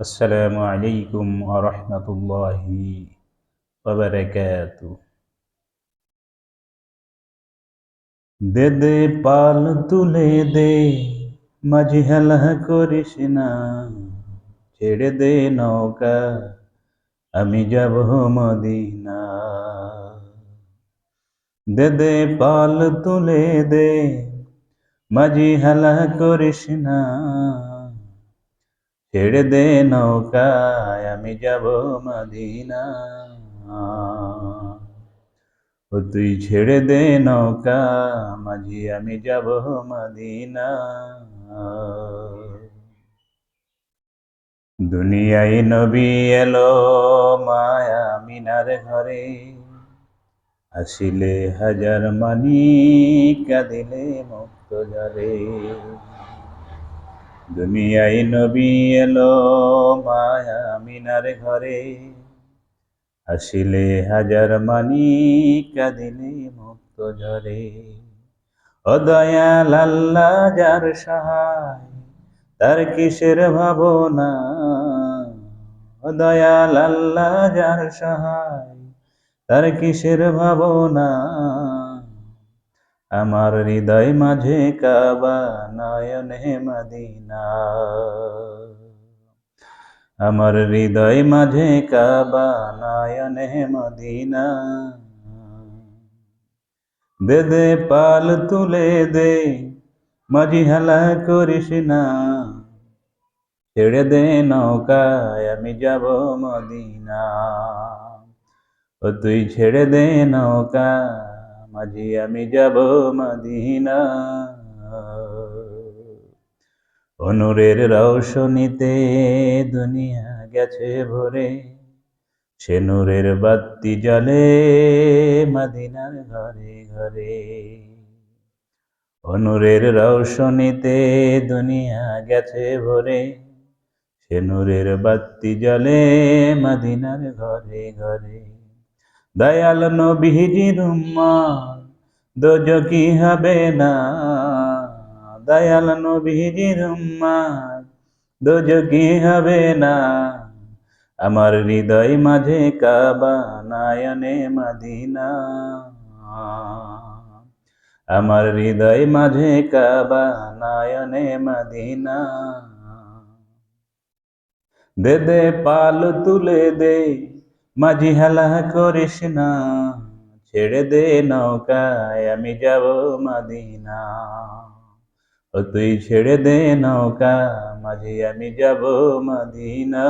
আসসালামু আলাইকুম আরহামতুল্লাহি দে দে পাল তুলে দে মাঝি হেলা করিস না, ছেড়ে দে নৌকা, আমি যাব মদিনা। দে দে পাল তুলে দে মাঝি হেলা করিস না ছেড়ে দে নৌকায়, আমি যাব মদিনা। ও তুই ছেড়ে দে নৌকা, মাঝি, আমি যাব মদিনা। দুনিয়ায় নবী এলো মায়া মিনার ঘরে, আসিলে হাজার মানি কাঁদিলে মুক্ত জরে দুনিয়ায় নবী এলো মায়া মিনার ঘরে। আসিলে হাজার মানি কাঁদিলে মুক্ত ঝরে। ও দয়াল যার সহায়, তার কিসের ভাবনা? ও দয়াল আল্লাহ যার সহায়, তার কিসের ভাবনা? আমার হৃদয় মাঝে কাবা, নয়নে মদিনা। আমার হৃদয় মাঝে কাবা, নয়নে মদিনা। দে দে, পাল তুলে দে মাঝি হেলা করিস না। ছেড়ে দে নৌকায়, আমি যাব মদিনা। ও, তুই ছেড়ে দে নৌকা মাঝি আমি যাব মদিনা। অনুরের রৌশনীতে দুনিয়া গেছে ভরে। সে নূরের বাত্তি জলে মদিনার ঘরে ঘরে। অনুরের রৌশনীতে দুনিয়া গেছে ভরে। সে নূরের বাত্তি জলে মদিনার ঘরে ঘরে। দয়াল নবীজির উম্মত দোজকি হবে না? দয়াল নবীজির উম্মত দোজকি হবে না? আমার হৃদয় মাঝে কাবা, নায়নে মদিনা। আমার হৃদয় মাঝে কাবা, নায়নে মদিনা। দে দে পাল তুলে দে মাঝি হেলা করিস না, ছেড়ে দে নৌকায়, আমি যাব মাদিনা। ও তুই ছেড়ে দে নৌকা, মাঝি, আমি যাব মদিনা।